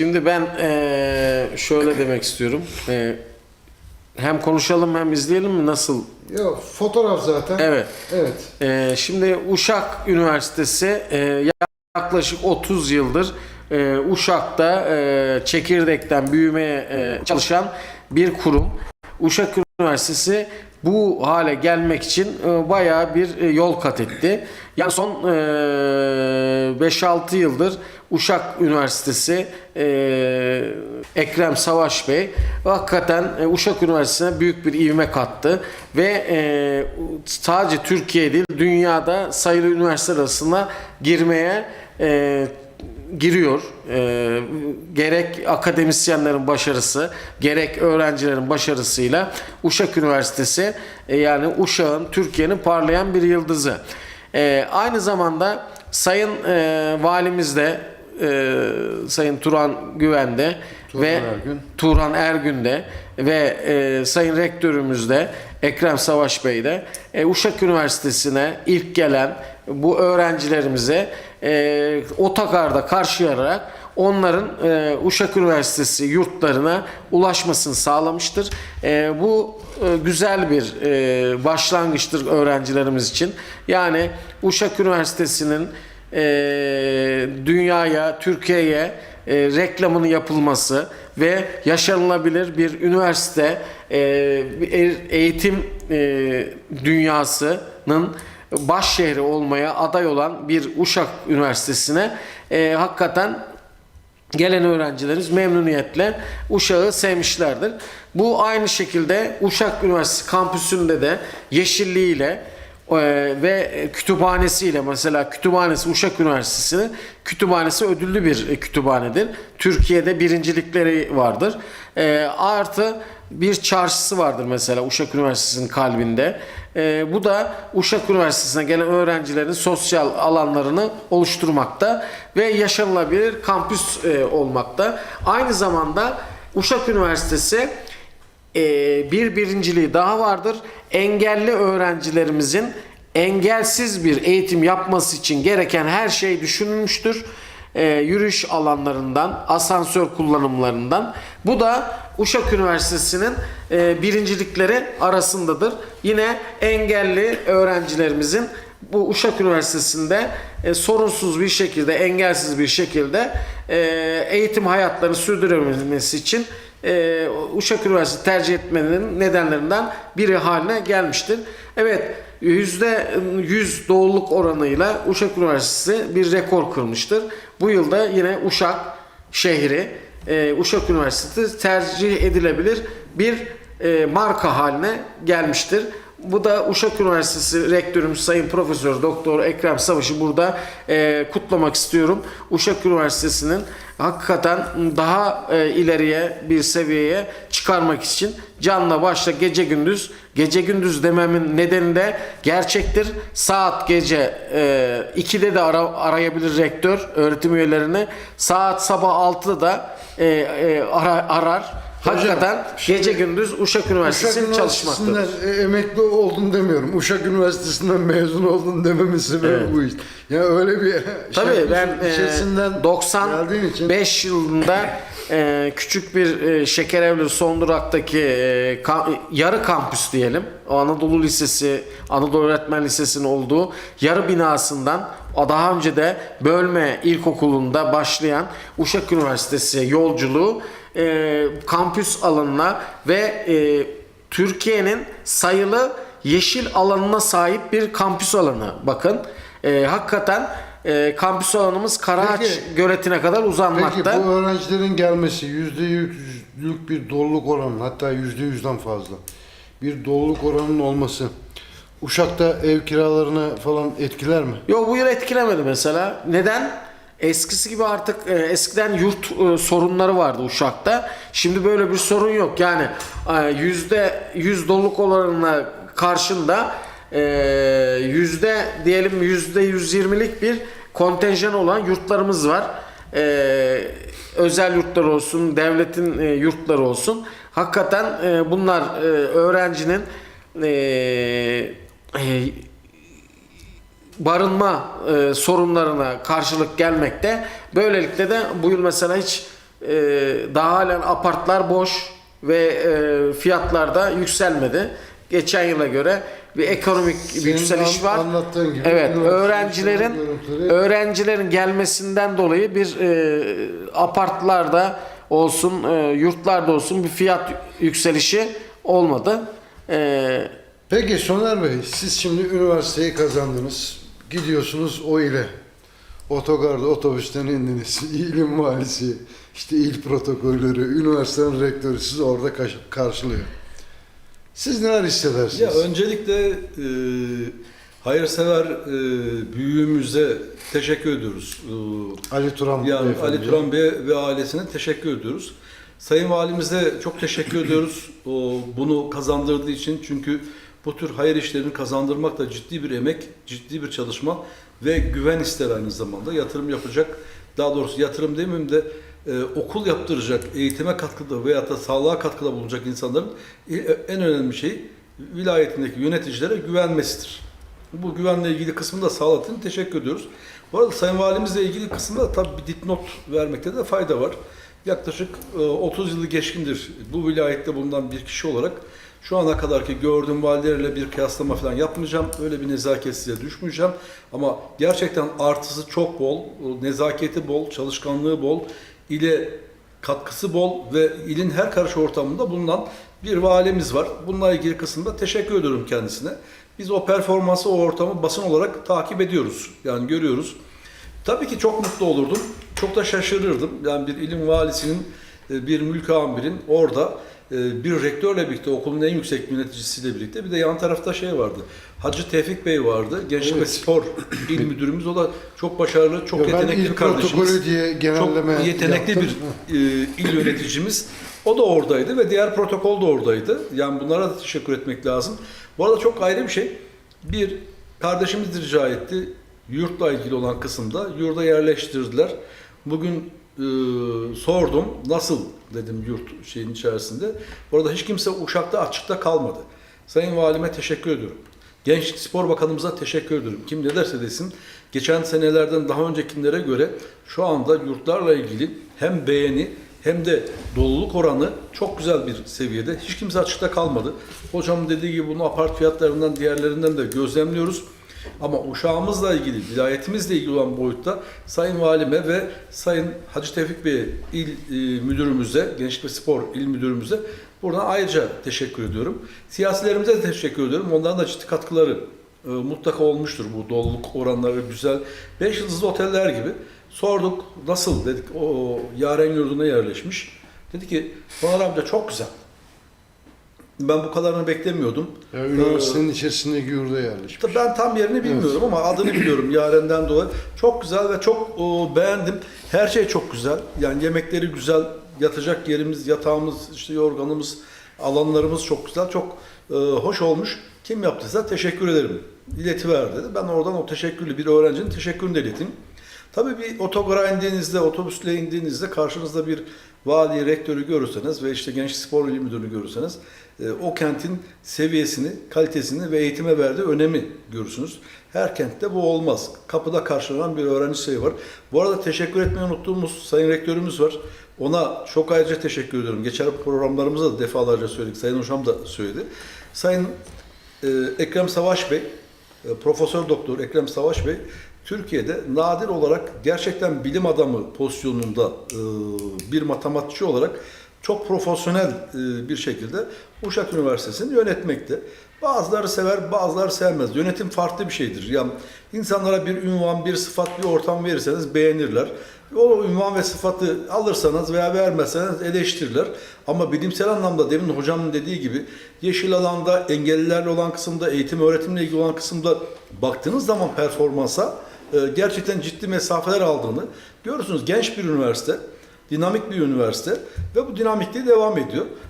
Şimdi ben eee, şöyle demek istiyorum. Eee, hem konuşalım hem izleyelim mi nasıl? Yok fotoğraf zaten. Evet. Evet. Eee, şimdi Uşak Üniversitesi eee, yaklaşık 30 yıldır eee, Uşak'ta eee, çekirdekten büyümeye eee, çalışan bir kurum. Uşak Üniversitesi bu hale gelmek için eee, bayağı bir eee, yol kat etti. Yani son eee, 5-6 yıldır Uşak Üniversitesi eee, Ekrem Savaş Bey hakikaten e, Uşak Üniversitesi'ne büyük bir ivme kattı ve e, sadece Türkiye değil dünyada sayılı üniversiteler arasına girmeye e, giriyor. E, gerek akademisyenlerin başarısı, gerek öğrencilerin başarısıyla Uşak Üniversitesi e, yani Uşak'ın Türkiye'nin parlayan bir yıldızı. E, aynı zamanda Sayın e, Valimiz de e, Sayın Turan Güven de Turan ve Ergün. Turhan Ergün de ve e, Sayın Rektörümüz de Ekrem Savaş Bey de e, Uşak Üniversitesi'ne ilk gelen bu öğrencilerimize e, otogarda karşılayarak onların e, Uşak Üniversitesi yurtlarına ulaşmasını sağlamıştır. E, bu e, güzel bir e, başlangıçtır öğrencilerimiz için. Yani Uşak Üniversitesi'nin e, dünyaya, Türkiye'ye e, reklamını yapılması ve yaşanılabilir bir üniversite e, bir e- eğitim e, dünyasının baş şehri olmaya aday olan bir Uşak Üniversitesi'ne e, hakikaten gelen öğrencilerimiz memnuniyetle Uşak'ı sevmişlerdir. Bu aynı şekilde Uşak Üniversitesi kampüsünde de yeşilliğiyle ve kütüphanesiyle mesela kütüphanesi Uşak Üniversitesi'nin kütüphanesi ödüllü bir kütüphanedir. Türkiye'de birincilikleri vardır. E, artı bir çarşısı vardır mesela Uşak Üniversitesi'nin kalbinde. E, bu da Uşak Üniversitesi'ne gelen öğrencilerin sosyal alanlarını oluşturmakta ve yaşanılabilir kampüs e, olmakta. Aynı zamanda Uşak Üniversitesi e, bir birinciliği daha vardır. Engelli öğrencilerimizin engelsiz bir eğitim yapması için gereken her şey düşünülmüştür. E, yürüyüş alanlarından, asansör kullanımlarından. Bu da Uşak Üniversitesi'nin e, birincilikleri arasındadır. Yine engelli öğrencilerimizin bu Uşak Üniversitesi'nde e, sorunsuz bir şekilde, engelsiz bir şekilde e, eğitim hayatlarını sürdürebilmesi için e, Uşak Üniversitesi tercih etmenin nedenlerinden biri haline gelmiştir. Evet %100 doğruluk oranıyla Uşak Üniversitesi bir rekor kırmıştır. Bu yılda yine Uşak şehri e, Uşak Üniversitesi tercih edilebilir bir e, marka haline gelmiştir. Bu da Uşak Üniversitesi Rektörümüz Sayın Profesör Doktor Ekrem Savaş'ı burada e, kutlamak istiyorum. Uşak Üniversitesi'nin hakikaten daha e, ileriye bir seviyeye çıkarmak için canla başla gece gündüz gece gündüz dememin nedeni de gerçektir. Saat gece e, 2'de de ara, arayabilir rektör öğretim üyelerini. Saat sabah 6'da da e, e, ara- arar. Hakikaten gece gündüz Uşak Üniversitesi'nin çalışmaktadır. Emekli oldun demiyorum. Uşak Üniversitesi'nden mezun oldun dememin sebebi bu işte. Yani öyle bir Tabii şey ben e, içerisinden geldiğin için 95 yılında e, küçük bir e, Şekerevli son duraktaki e, ka- yarı kampüs diyelim. O Anadolu Lisesi, Anadolu Öğretmen Lisesi'nin olduğu yarı binasından o daha önce de Bölme İlkokulu'nda başlayan Uşak Üniversitesi yolculuğu e, kampüs alanına ve e, Türkiye'nin sayılı yeşil alanına sahip bir kampüs alanı. Bakın e, hakikaten e, kampüs alanımız Karaağaç Peki- göletine kadar Peki uzanmakta. bu öğrencilerin gelmesi yüzde yüzlük bir doluluk oranı hatta yüzde yüzden fazla bir doluluk oranının olması Uşak'ta ev kiralarını falan etkiler mi? Yok bu yıl etkilemedi mesela. Neden? Eskisi gibi artık e, eskiden yurt e, sorunları vardı Uşak'ta. Şimdi böyle bir sorun yok. Yani e, yüzde yüz doluluk oranına karşında e, yüzde diyelim yüzde yüz yirmilik bir kontenjan olan yurtlarımız var. E, özel yurtlar olsun, devletin e, yurtları olsun. Hakikaten e, bunlar e, öğrencinin e, e, barınma e, sorunlarına karşılık gelmekte. Böylelikle de bu yıl mesela hiç e, daha halen apartlar boş ve e, fiyatlar da yükselmedi. Geçen yıla göre bir ekonomik Senin yükseliş an- var. Anlattığın gibi. Evet, öğrencilerin öğrencilerin gelmesinden dolayı bir e, apartlarda olsun, e, yurtlarda olsun bir fiyat yükselişi olmadı. E, Peki Soner Bey, siz şimdi üniversiteyi kazandınız. Gidiyorsunuz o ile. Otogarda otobüsten indiniz. İlim valisi, işte il protokolleri, üniversitenin rektörü sizi orada karşılıyor. Siz neler hissedersiniz? Ya öncelikle e, hayırsever e, büyüğümüze teşekkür ediyoruz. E, Ali Turan yani beyefendi. Ali Turan Bey ve ailesine teşekkür ediyoruz. Sayın Valimize çok teşekkür ediyoruz. O bunu kazandırdığı için çünkü bu tür hayır işlerini kazandırmak da ciddi bir emek, ciddi bir çalışma ve güven ister aynı zamanda. Yatırım yapacak, daha doğrusu yatırım demeyeyim de e, okul yaptıracak, eğitime katkıda veya da sağlığa katkıda bulunacak insanların e, en önemli şey vilayetindeki yöneticilere güvenmesidir. Bu güvenle ilgili kısmını da sağladığın teşekkür ediyoruz. Bu arada Sayın Valimizle ilgili kısımda da tabii bir dipnot vermekte de fayda var. Yaklaşık e, 30 yılı geçkindir bu vilayette bulunan bir kişi olarak şu ana kadarki gördüğüm valilerle bir kıyaslama falan yapmayacağım. Öyle bir nezaketsizliğe düşmeyeceğim. Ama gerçekten artısı çok bol, nezaketi bol, çalışkanlığı bol, ile katkısı bol ve ilin her karış ortamında bulunan bir valimiz var. Bununla ilgili kısımda teşekkür ediyorum kendisine. Biz o performansı, o ortamı basın olarak takip ediyoruz. Yani görüyoruz. Tabii ki çok mutlu olurdum. Çok da şaşırırdım. Yani bir ilim valisinin, e, bir mülk amirin orada e, bir rektörle birlikte, okulun en yüksek yöneticisiyle birlikte bir de yan tarafta şey vardı. Hacı Tevfik Bey vardı. Gençlik ve Evet. Spor İl Müdürümüz. O da çok başarılı, çok Ya yetenekli bir kardeşimiz. diye genelleme Çok yetenekli yaptım. bir e, il yöneticimiz. O da oradaydı ve diğer protokol da oradaydı. Yani bunlara da teşekkür etmek lazım. Bu arada çok ayrı bir şey. Bir, kardeşimiz rica etti. Yurtla ilgili olan kısımda yurda yerleştirdiler. Bugün e, sordum. Nasıl dedim yurt şeyin içerisinde. Bu arada hiç kimse Uşak'ta açıkta kalmadı. Sayın Valime teşekkür ediyorum. Gençlik Spor Bakanımıza teşekkür ediyorum. Kim ne derse desin geçen senelerden daha öncekilere göre şu anda yurtlarla ilgili hem beğeni hem de doluluk oranı çok güzel bir seviyede. Hiç kimse açıkta kalmadı. Hocam dediği gibi bunu apart fiyatlarından diğerlerinden de gözlemliyoruz. Ama uşağımızla ilgili, vilayetimizle ilgili olan boyutta Sayın Valime ve Sayın Hacı Tevfik Bey il e, müdürümüze, Gençlik ve Spor il müdürümüze buradan ayrıca teşekkür ediyorum. Siyasilerimize de teşekkür ediyorum. Onların da ciddi katkıları e, mutlaka olmuştur bu doluluk oranları güzel. Beş yıldızlı oteller gibi. Sorduk nasıl dedik o Yaren yurduna yerleşmiş. Dedi ki Soner amca çok güzel. Ben bu kadarını beklemiyordum. Ya, üniversitenin içerisindeki yurda yerleşmiş. Ben tam yerini bilmiyorum ama adını biliyorum Yaren'den dolayı. Çok güzel ve çok o, beğendim. Her şey çok güzel. Yani yemekleri güzel, yatacak yerimiz, yatağımız, işte yorganımız, alanlarımız çok güzel. Çok e, hoş olmuş. Kim yaptıysa teşekkür ederim. İletiver dedi. Ben oradan o teşekkürlü bir öğrencinin teşekkürünü de ileteyim. Tabii bir otogara indiğinizde, otobüsle indiğinizde karşınızda bir vali, rektörü görürseniz ve işte genç spor il müdürünü görürseniz e, o kentin seviyesini, kalitesini ve eğitime verdiği önemi görürsünüz. Her kentte bu olmaz. Kapıda karşılanan bir öğrenci sayı var. Bu arada teşekkür etmeyi unuttuğumuz sayın rektörümüz var. Ona çok ayrıca teşekkür ediyorum. Geçen programlarımızda da defalarca söyledik. Sayın Hocam da söyledi. Sayın e, Ekrem Savaş Bey, e, Profesör Doktor Ekrem Savaş Bey Türkiye'de nadir olarak gerçekten bilim adamı pozisyonunda e, bir matematikçi olarak çok profesyonel e, bir şekilde Uşak Üniversitesi'ni yönetmekte. Bazıları sever, bazıları sevmez. Yönetim farklı bir şeydir. Yani insanlara bir ünvan, bir sıfat, bir ortam verirseniz beğenirler. O ünvan ve sıfatı alırsanız veya vermezseniz eleştirirler. Ama bilimsel anlamda demin hocamın dediği gibi yeşil alanda, engellilerle olan kısımda, eğitim öğretimle ilgili olan kısımda baktığınız zaman performansa gerçekten ciddi mesafeler aldığını görürsünüz. Genç bir üniversite, dinamik bir üniversite ve bu dinamikliği devam ediyor.